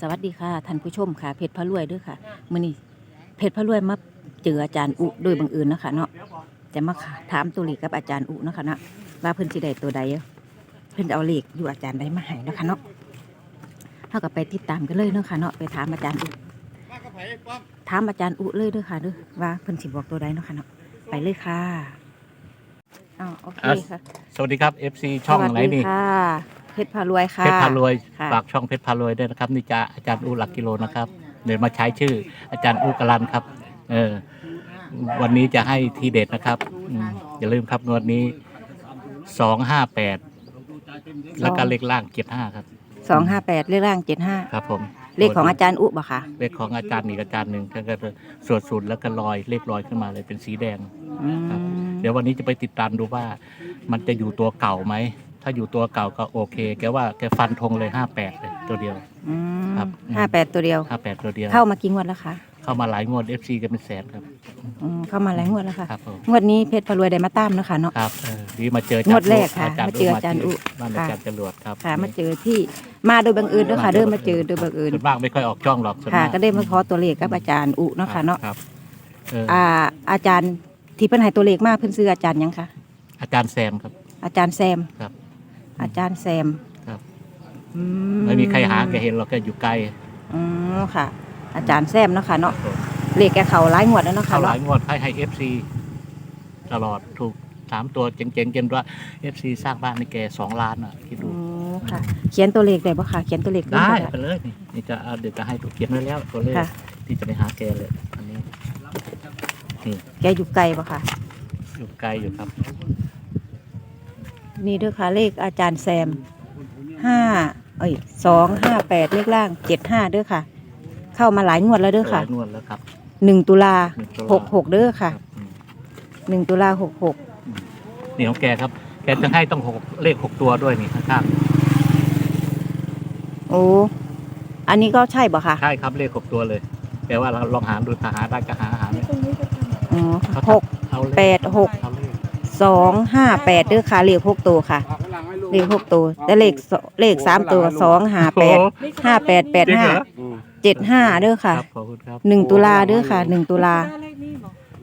สวัสดีค่ะท่านผู้ชมค่ะเพชรพระรวยเด้วยค่ะมื้อนี้เพชรพระรวยมาเจออาจารย์อุโดยบังเอิญเนาะคะเนาะจะมาถามตัวเลขกับอาจารย์อุเนาะค่ะเนาะว่าเพิ่นสิได้ตัวใดเพิ่นเอาเลขอยู่อาจารย์ใดมาให้เนาะค่ะเนาะเท่ากับไปติดตามกันเลยเนาะค่ะเนาะไปถามอาจารย์อุถามอาจารย์อุเลยเด้วยค่ะเด้อว่าเพิ่นสิบอกตัวใดเนาะค่ะเนาะไปเลยค่ะอ๋อโอเคค่ะสวัสดีครับ FC ช่องไหนสวัสดีนี่ค่ะ เพชรพารวยค่ะ เพชรพารวยค่ะ ฝากช่องเพชรพารวยด้วยนะครับนี่จะอาจารย์อูหลักกิโลนะครับเดี๋ยวมาใช้ชื่ออาจารย์อูกรันครับ เออวันนี้จะให้ทีเด็ดนะครับอืมอย่าลืมครับงวดนี้สองห้าแปดแล้วก็เลขล่างเจ็ดห้าครับ สองห้าแปดเลขล่างเจ็ดห้าครับ ผมเลขของอาจารย์อุบ่ะค่ะเลขของอาจารย์อีกอาจารย์หนึ่งก็คือสวดสุดแล้วก็ลอยเลขลอยขึ้นมาเลยเป็นสีแดง อืมครับเดี๋ยววันนี้จะไปติดตามดูว่ามันจะอยู่ตัวเก่าไหม ถ้าอยู่ตัวเก่าก็โอเค แกว่าแกฟันธงเลยห้าแปดเลยตัวเดียว อืมครับ ห้าแปดตัวเดียว ห้าแปดตัวเดียว เข้ามากี่งวดแล้วคะเข้ามาหลายงวด FC กันเป็นแสนครับ อืมเข้ามาหลายงวดแล้วค่ะ ครับผมงวดนี้เพชรพารวยได้มาตามเนาะคะเนาะ ครับเออดีมาเจออางวดแรกค่ะจารย์มาเจออาจารย์อุบ้านอาจารย์จรวดครับค่ะ มาเจอที่มาโดยบังเอิญเด้อค่ะ เดินมาเจอโดยบังเอิญส่วนมากไม่ค่อยออกช่องหรอกส่วนค่ะ มากก็ได้มาขอตัวเลขกับอาจารย์อุเนาะค่ะเนาะครับเอออ่าอาจารย์ที่เพิ่นให้ตัวเลขมาเพิ่นซื้ออาจารย์หยังคะอาจารย์แซมครับ อาจารย์แซมครับ อาจารย์แซมครับ อืไม่มีใครหาแกเห็นเราแกอยู่ไกลอืมค่ะ อาจารย์แซมเนาะค่ะเนาะเลขแกเขาหลายงวดแล้วเนาะค่ะเข้าหลาเนาะยงวดให้ให้ FC ตลอดถูกสามตัวเจ๋งๆจนว่า FC สร้างบ้านในแกสองล้านอะคิดดู อืมค่ะ เขียนตัวเลขได้บ่ค่ะ เขียนตัวเลขได้หมไปเลยนี่นี่จะเอาเดี๋ยวจะให้ตัวเขียนไว้แล้วตัวเลขค่ะ ที่จะไปหาแกเลยอันนี้นี่แกอยู่ไกลบ่ค่ะอยู่ไกลอยู่ครับ นี่เด้อค่ะเลขอาจารย์แซมห้าเอ้ยสองห้าแปดเลขล่างเจ็ดห้าเด้อค่ะ เข้ามาหลายงวดแล้วเด้อค่ะหลายนวดแล้วครับหนึ่งตุลาหนึ่งตัวหกหกเด้อค่ะรับอืมหนึ่งตุลาหกหกนี่ของแกครับ แกจะให้ต้องหกเลขหกตัวด้วยนี่ข้างโอ้อันนี้ก็ใช่บ่ค่ะๆใช่ครับเลขหกตัวเลยแต่ว่าเราลองหาดูถ้าหาได้ก็หาหาไม่อ๋อเขาหกเอาเลขแปดหกเอาเลข สองห้าแปดเด้อค่ะเลขหกตัวค่ะ เลขหกตัวแต่เลขสเลขสามตัวสองห้าแปดโอ้ห้าแปดแปดจริงห้าเหรอเจ็ดห้าเด้อครัค่ะบขอบคุณครับหนึ่งตุลาเด้อค่ะหนึ่งตุลา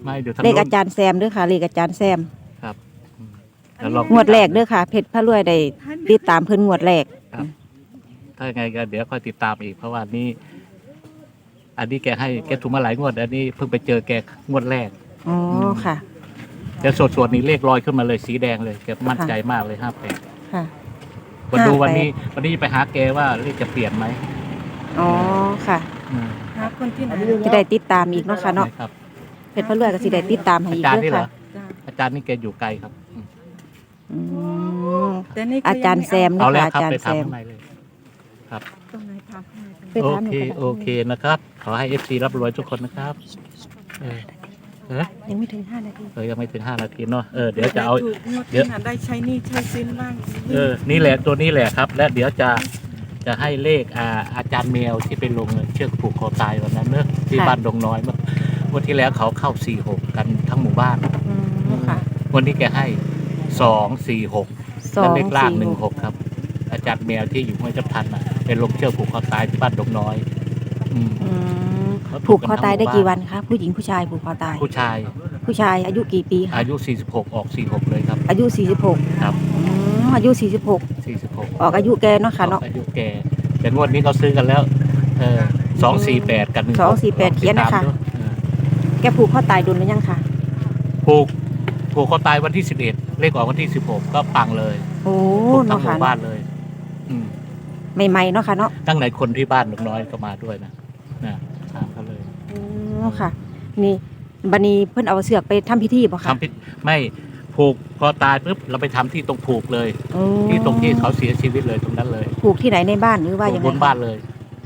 ไม่เดี๋ยวทางเลขโน้อานจารย์แซมเด้อค่ะเลขอาจารย์แซมครับอืมเดี๋ยวลองงวดแรกเด้อค่ะ เพชรพระรวยได้ติดตามเพิ่นงวดแรก ถ้ายังไงก็เดี๋ยวค่อยติดตามอีก เพราะว่านี่อันนี้แกให้แกถูกมาหลายงวด อันนี้เพิ่งไปเจอแกงวดแรก อ๋อค่ะ แต่สดสดๆนี่เลขลอยขึ้นมาเลยสีแดงเลยแกมั่นใจมากเลยห้าแปดค่ะมาดู58วันนี้ วันนี้ไปหาแกว่าเลขจะเปลี่ยนไหมอ๋อค่ะ อืมหาคนที่ไหนจะได้ติดตามอีกเนาะค่ะเนาะครับ เพชรพระรวยก็สิได้ติดตามให้อาอีกจารย์เด้นี่อเหรอค่ะจ้ะอาจารย์นี่แกอยู่ไกลครับอืมอืมแต่นี่ก็อาจารย์แซมเอาเนาะแล้วค่ะอาครับจารไปย์แซถามมข้างในเลยครับตรงไหนถามให้ ไปโอถามหนูเคก็ได้ โอเคนะครับ ขอให้เอฟซีรับรวยทุกคนนะครับเออ เออยังไม่ถึงห้านาทีเออยังไม่ถึงห้านาทีเนาะเออเดี๋ยวจะเอา ถูกงวดเดี๋ยว ที่น่ะได้ใช้หนี่ใช้สินบ้างเออนี่แหละตัวนี้แหละครับ และเดี๋ยวจะจะให้เลขอาอาจารย์แมวที่ไปลงเชือกผูกคอตายวันนั้นเนอะที่บ้านดงน้อยเมื่อวันที่แล้วเขาเข้าสี่หกกันทั้งหมู่บ้าน อืมค่ะวันนี้แกให้สองสี่หกสอและงเลขล่างสี่หนึ่งหหกกครับ อาจารย์แมวที่อยู่ห้วยจับทันอะเป็นลงเชือกผูกคอตายที่บ้านดงน้อย อืมอืม เขาผูกคอตายได้ทั้งหมู่กี่วันคะผู้หญิงผู้ชายผูกคอตาย ผู้ชาย ผู้ชายอายุกี่ปีคะอายุ 46 ออก 46 เลยครับ อายุสี่สิบหกครับอืมอายุสี่สิบหก46ออกอายุแกเนาะค่ะเนาะอายุแกแต่งวดนี้เขาซื้อกันแล้วเออ248กันหนึ่ง248เขียนนะคะลองติดตามดูเออแกผูกคอตายโดนหรือยังคะผูกผูกคอตายวันที่11เลขออกวันที่16ก็ปังเลยโอ้ผูกทั้งเนาะหค่ะมู่บ้านเลยอืมใหม่ๆเนาะค่ะเนาะตั้งไหนคนที่บ้านนกน้อยก็มาด้วยนะนะถามเขาเลย อืม ค่ะ นี่บันนี้เพิ่นเอาเสือกไปทำพิธีบ่คะทำพิษไม่ผูกคอตายปุ๊บเราไปทำที่ตรงผูกเลย โอ้ที่ตรงที่เขาเสียชีวิตเลยตรงนั้นเลยผูกที่ไหนในบ้านหรือว่ายังไงบนบ้านเลย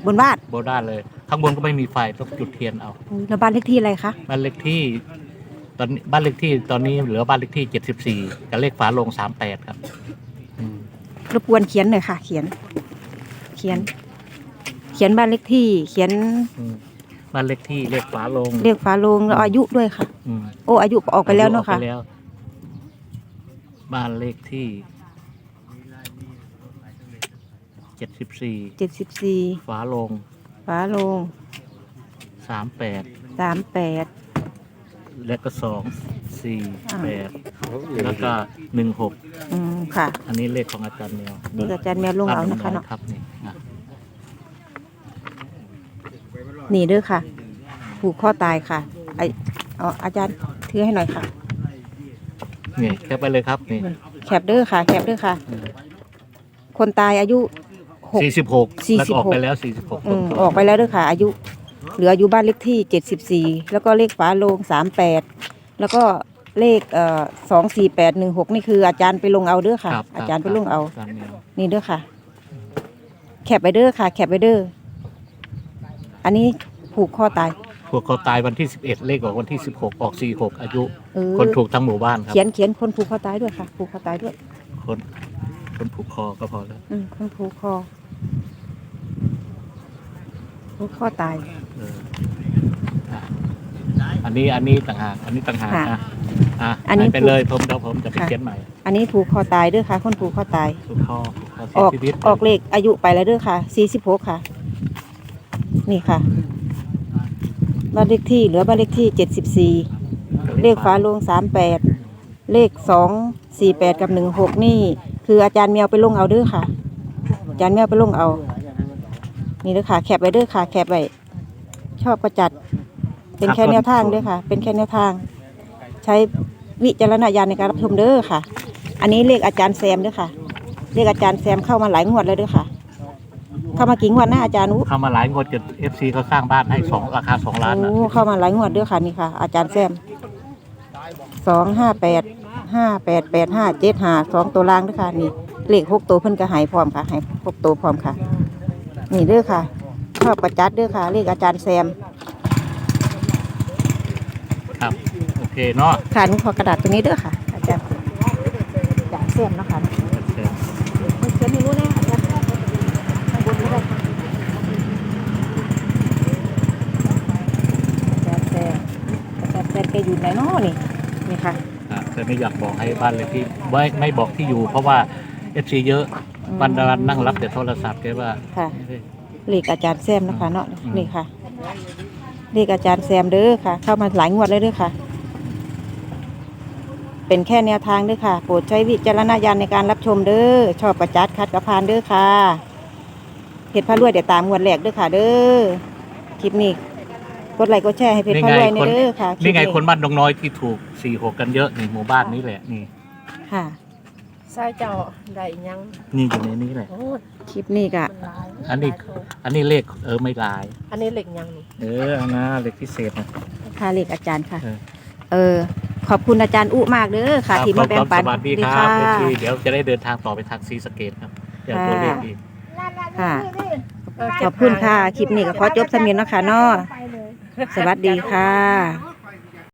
บนบ้านบนบ้านเลย ข้างบนก็ไม่มีไฟต้องจุดเทียนเอาอุ๊ยแล้วบ้านเลขที่อะไรคะบ้านเลขที่ ตอนนี้บ้านเลขที่ตอนนี้เหลือบ้านเลขที่เจ็ดสิบสี่กับเลขฝาโลงสามแปดครับอืมรบกวนเขียนหน่อยค่ะ เขียน เขียน เขียนบ้านเลขที่ เขียนอืม บ้านเลขที่เลขฝาโลงเรียกฟ้าโลงแล้วอายุด้วยค่ะ อืมโอ้อายุออกไปแล้วเนาะค่ะออกไปแล้วบ้านเลขที่เจ็ดสิบสี่เจ็ดสิบสี่ฝาโลงฝาโลงสามแปดสามแปด และก็สองสี่อ่า แปดแล้วก็หนึ่งหกอืมค่ะ อันนี้เลขของอาจารย์แมวนี่อาจารย์แมวลงเอานะคะบ้เนาะ ครับนี่อะ นี่เด้อค่ะ ผูกข้อตายค่ะไอเอาอาจารย์ถือให้หน่อยค่ะ นี่แคปไปเลยครับนี่แคปเด้อค่ะ แคปเด้อค่ะ คนตายอายุหก สี่สิบหก46แล้วก็ออกไปแล้วสี่สิบหกอืมออกไปแล้วเด้อค่ะ อายุ เหลืออายุบ้านเลขที่เจ็ดสิบสี่แล้วก็เลขฝาโลงสามแปดแล้วก็เลขเอ่อสองสี่แปดหนึ่งหกนี่คืออาจารย์ไปลงเอาเด้อค่ะครับอาจารย์ไปลงเอาจารย์แมวนี่เด้อค่ะ แคปไปเด้อค่ะ แคปไปเด้อ อันนี้ผูกข้อตายพวกเขาตายวันที่สิบเอ็ดเลขออกวันที่สิบหกออกสี่หกอายุ เออ คนถูกทั้งหมู่บ้านครับ เขียนเขียนคนผูกข้อตายด้วยค่ะ ผูกข้อตายด้วย คนคนผูกคอก็พอแล้วอืมคนผูกคอผูกข้อตาย เอออะอันนี้อันนี้ต่างหากอันนี้ต่างหากค่ะอะอะอันนี้ ให้ไปเลยผมเดี๋ยวผมจะไปค่ะเขียนใหม่อันนี้ผูกคอตายเด้อค่ะ คนผูกข้อตาย ผูกคอผูกคอเสีอยอกชีวิตออกเลขอายุไปแล้วเด้อค่ะสี่สิบหกค่ะ นี่ค่ะบ้านเลขที่เหลือบ้านเลขที่เจ็ดสิบสี่เลขฝาโลงสามแปดเลขสองสี่แปดกับหนึ่งหกนี่ คืออาจารย์แมวไปลงเอาเด้อค่ะ อาจารย์แมวไปลงเอา นี่เด้อค่ะแคปไว้เด้อค่ะแคปไว้ชอบประจัด เป็นแค่แนวทางเด้อค่ะ เป็นแค่แนวทาง ใช้วิจารณญาณในการรับชมเด้อค่ะ อันนี้เลขอาจารย์แซมเด้อค่ะเรียกอาจารย์แซมเข้ามาหลายงวดแล้วด้วยค่ะ เข้ามากี่งวดนะอาจารย์นุเข้ามาหลายงวดจนเอฟซีเขาสร้างบ้านให้สองราคาสองล้านนะโอ้เข้ามาหลายงวดด้วยค่ะนี่ค่ะ อาจารย์แซมสองห้าแปดห้าแปดแปดห้าเจ็ดห้าสองตัวล่างด้วยค่ะนี่เลขหกตัวเพิ่นก็ใหายพร้อมค่ะใหายหกตัวพร้อมค่ะ นี่เด้อค่ะชอบประจัดเด้อค่ะ เลขอาจารย์แซมครับโอเคเนาะค่ะหนุขอกระดาษตัวนี้เด้อค่ะ อาจารย์อาจารย์แซมเนาะคะเขียนให้รู้แน่อาจารย์ข้างบนนี้ได้ค่ะอาจารย์แซมอาจารย์แซมแก อยู่ไหนเนาะนี่นี่ค่ะอะแต่ไม่อยากบอกให้บ้านเลยที่ไม่ไม่บอกที่อยู่ เพราะว่าเอฟซีเยอะวันวันนั่งรับแต่โทรศัพท์แกว่าค่ะเฮ้ยเลขอาจารย์แซมนะคะเนาะอืมนี่ค่ะเลขอาจารย์แซมเด้อค่ะ เข้ามาหลายงวดเลยเด้อค่ะ เป็นแค่แนวทางเด้อค่ะ โปรดใช้วิจารณญาณในการรับชมเด้อชอบประจัดคัดกระพานเด้อค่ะเพจพระรวยเดี๋ยวตามงวดแรกเด้อค่ะ เด้อคลิปนี้ กดไลค์กดแชร์ให้เพจพระรวยในเด้อค่ะนี่ไงลิปคนบ้านดงน้อยที่ถูกสี่หกกันเยอะนี่หมู่บ้านนี้แหละนี่ ค่ะ ใส่เจ้าได้ยังนี่อยู่ในนี้แหละ โอ้คลิปนี้ก็มันหลายอันนี้อันนี้เลขเออไม่ลาย อันนี้เหล็กยังนี่ เออเอานะเลขพิเศษนะ ค่ะเลขอาจารย์ค่ะ เออ เออ ขอบคุณอาจารย์อุมากเด้อค่ะ ที่มาแบ่งปันสวัสดีคค่ะรับเดี๋ยวจะได้เดินทางต่อไปทางซีสะเกตครับเดี๋ยวตัวเลขอีก ค่ะเออขอบคุณค่ะ คลิปนี้ก็ขอจบสำเนียงเนาะคะเนาะ สวัสดีค่ะ